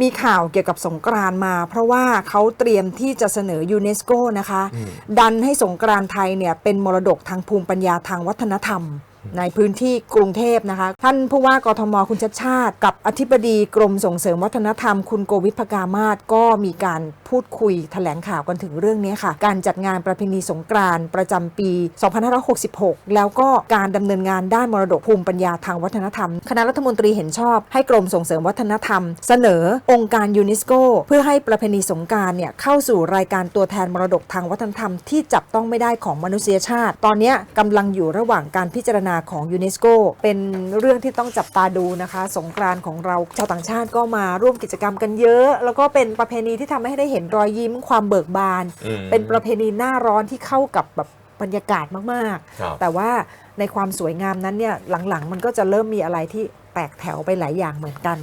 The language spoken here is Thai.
มีข่าวเกี่ยวกับสงกรานต์มา เพราะว่าเขาเตรียมที่จะเสนอยูเนสโกนะคะ ดันให้สงกรานต์ไทยเนี่ยเป็นมรดกทางภูมิปัญญาทางวัฒนธรรม ในพื้นที่กรุงเทพนะคะ ท่านผู้ว่ากทมคุณชัดชาติ กับอธิบดีกรมส่งเสริมวัฒนธรรม คุณโกวิทพกามาศก็มีการพูดคุยแถลงข่าวกันถึงเรื่องนี้ค่ะ การจัดงานประเพณีสงกรานต์ประจำปี 2566 แล้วก็การดำเนินงานด้านมรดกภูมิปัญญาทางวัฒนธรรม คณะรัฐมนตรีเห็นชอบให้กรมส่งเสริมวัฒนธรรม เสนอองค์การยูเนสโกเพื่อให้ประเพณีสงกรารเนี่ยเข้าสู่รายการตัวแทนมรดกทางวัฒนธรรมที่จับต้องไม่ได้ของมนุษยชาติ ตอนนี้ยกำลังอยู่ระหว่างการพิจารณาของยูเนสโกเป็นเรื่องที่ต้องจับตาดูนะคะ สงกรานต์ของเราชาวต่างชาติก็มาร่วมกิจกรรมกันเยอะ แล้วก็เป็นประเพณีที่ทำให้ได้เห็นรอยยิ้มความเบิกบานอืมเป็นประเพณีหน้าร้อนที่เข้ากับแบบบรรยากาศมากครับๆแต่ว่าในความสวยงามนั้นเนี่ยหลังๆ มันก็จะเริ่มมีอะไรที่แตกแถวไปหลายอย่างเหมือนกัน